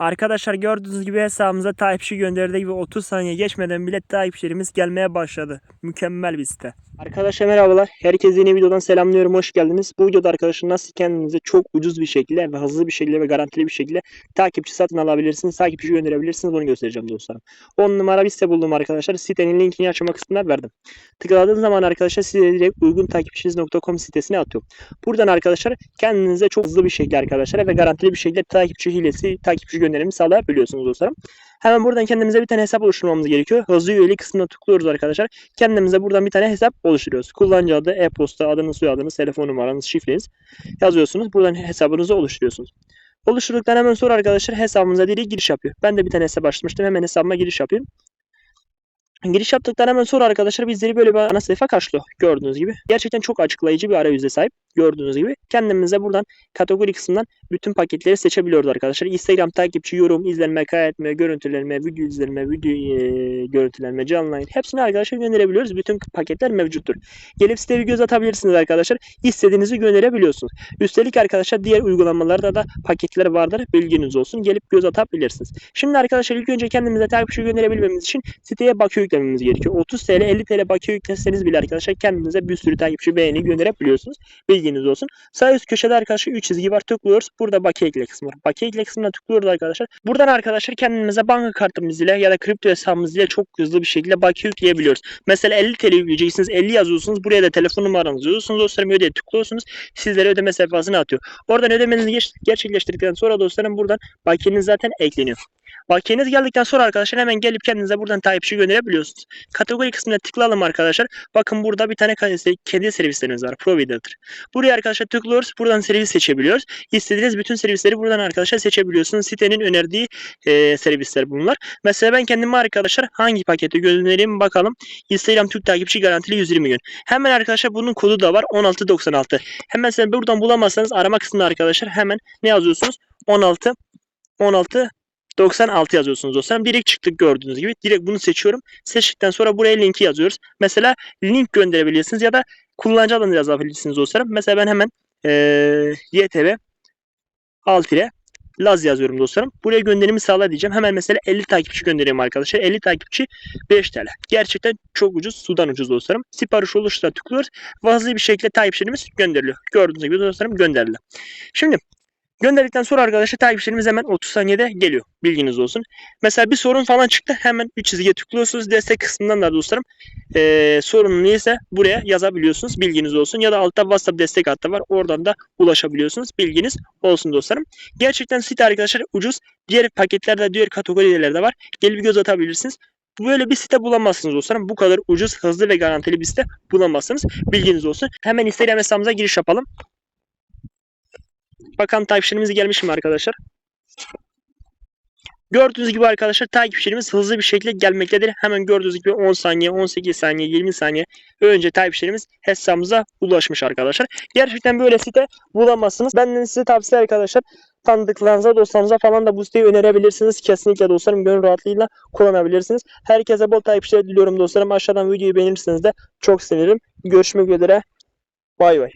Arkadaşlar gördüğünüz gibi hesabımıza takipçi gönderdik ve 30 saniye geçmeden bile takipçilerimiz gelmeye başladı. Mükemmel bir site. Arkadaşlar merhabalar. Herkese yeni videodan selamlıyorum. Hoş geldiniz. Bu videoda arkadaşlar nasıl kendinize çok ucuz bir şekilde ve hızlı bir şekilde ve garantili bir şekilde takipçi satın alabilirsiniz. Takipçi gönderebilirsiniz. Bunu göstereceğim dostlarım. 10 numara bir site buldum arkadaşlar. Sitenin linkini açma kısmına verdim. Tıkladığınız zaman arkadaşlar size direkt uygun takipçiniz.com sitesine atıyor. Buradan arkadaşlar kendinize çok hızlı bir şekilde arkadaşlar ve garantili bir şekilde takipçi hilesi, takipçi gönderimi sağlayabiliyorsunuz dostlarım. Hemen buradan kendimize bir tane hesap oluşturmamız gerekiyor. Hızlı üyelik kısmına tıklıyoruz arkadaşlar. Kendimize buradan bir tane hesap oluşturuyoruz. Kullanıcı adı, e-posta, adınız, soyadınız, telefon numaranız, şifreniz yazıyorsunuz. Buradan hesabınızı oluşturuyorsunuz. Oluşturduktan hemen sonra arkadaşlar hesabımıza direkt giriş yapıyor. Ben de bir tane hesap açmıştım. Hemen hesabıma giriş yapayım. Giriş yaptıktan hemen sonra arkadaşlar bizleri böyle bir ana sayfa karşılıyor. Gördüğünüz gibi. Gerçekten çok açıklayıcı bir arayüze sahip. Gördüğünüz gibi. Kendimize buradan kategori kısmından bütün paketleri seçebiliyoruz arkadaşlar. Instagram takipçi, yorum, izlenme, kaydetme, görüntülenme, video izlenme, video e, görüntülenme, canlı yayın. Hepsini arkadaşlar gönderebiliyoruz. Bütün paketler mevcuttur. Gelip siteye bir göz atabilirsiniz arkadaşlar. İstediğinizi gönderebiliyorsunuz. Üstelik arkadaşlar diğer uygulamalarda da paketler vardır. Bilginiz olsun. Gelip göz atabilirsiniz. Şimdi arkadaşlar ilk önce kendimize takipçi gönderebilmemiz için siteye bakiye yüklememiz gerekiyor. 30 TL 50 TL bakiye yükleseniz bile arkadaşlar kendinize bir sürü takipçi beğeni gönderebiliyorsunuz. Bilginiz olsun. Sağ üst köşede arkadaşlar 3 çizgi var. Tıklıyoruz. Burada bakiye ekle kısmı var. Bakiye ekle kısmına tıklıyoruz arkadaşlar. Buradan arkadaşlar kendimize banka kartımız ile ya da kripto hesabımız ile çok hızlı bir şekilde bakiye yükleyebiliyoruz. Mesela 50 TL yükleyeceksiniz. 50 yazıyorsunuz. Buraya da telefon numaranızı yazıyorsunuz. Dostlarım ödeye tıklıyorsunuz. Sizlere ödeme sayfasını atıyor. Oradan ödemenizi gerçekleştirdikten sonra dostlarım buradan bakiyeniz zaten ekleniyor. Bakiyeniz geldikten sonra arkadaşlar hemen gelip kendinize buradan takipçi gönderebiliyorsunuz. Kategori kısmına tıklayalım arkadaşlar. Bakın burada bir tane kend- kendi servislerimiz var. Provider. Buraya arkadaşlar tıklıyoruz. Buradan servis seçebiliyoruz. İstediğiniz bütün servisleri buradan arkadaşlar seçebiliyorsunuz. Sitenin önerdiği e, servisler bunlar. Mesela ben kendime arkadaşlar hangi paketi göndereyim bakalım. Instagram Türk takipçi garantili 120 gün. Hemen arkadaşlar bunun kodu da var 1696. Hemen sen buradan bulamazsanız arama kısmında arkadaşlar hemen ne yazıyorsunuz? 16 16 96 yazıyorsunuz dostlarım. Direkt çıktık gördüğünüz gibi. Direkt bunu seçiyorum. Seçtikten sonra buraya linki yazıyoruz. Mesela link gönderebilirsiniz ya da kullanıcı adını yazabilirsiniz dostlarım. Mesela ben hemen eee YTV alt ile Laz yazıyorum dostlarım. Buraya gönderimi sağla diyeceğim. Hemen mesela 50 takipçi göndereyim arkadaşlar. 50 takipçi 5 TL. Gerçekten çok ucuz. Sudan ucuz dostlarım. Sipariş oluştura tıklıyoruz. Ve hızlı bir şekilde takipçilerimiz gönderiliyor. Gördüğünüz gibi dostlarım gönderildi. Şimdi Gönderdikten sonra arkadaşlar takipçilerimiz hemen 30 saniyede geliyor. Bilginiz olsun. Mesela bir sorun falan çıktı. Hemen bir çizgiye tıklıyorsunuz. Destek kısmından da dostlarım eee sorun neyse buraya yazabiliyorsunuz. Bilginiz olsun. Ya da altta WhatsApp destek hattı var. Oradan da ulaşabiliyorsunuz. Bilginiz olsun dostlarım. Gerçekten site arkadaşlar ucuz. Diğer paketlerde, diğer kategorilerde var. Gelip göz atabilirsiniz. Böyle bir site bulamazsınız dostlarım. Bu kadar ucuz, hızlı ve garantili bir site bulamazsınız. Bilginiz olsun. Hemen Instagram hesabımıza giriş yapalım. Bakalım takipçilerimiz gelmiş mi arkadaşlar? Gördüğünüz gibi arkadaşlar takipçilerimiz hızlı bir şekilde gelmektedir. Hemen gördüğünüz gibi 10 saniye, 18 saniye, 20 saniye önce takipçilerimiz hesabımıza ulaşmış arkadaşlar. Gerçekten böyle site bulamazsınız. Benden size tavsiye arkadaşlar. Tanıdıklarınıza, dostlarınıza falan da bu siteyi önerebilirsiniz. Kesinlikle dostlarım gönül rahatlığıyla kullanabilirsiniz. Herkese bol takipçiler diliyorum dostlarım. Aşağıdan videoyu beğenirseniz de çok sevinirim. Görüşmek üzere. Bay bay.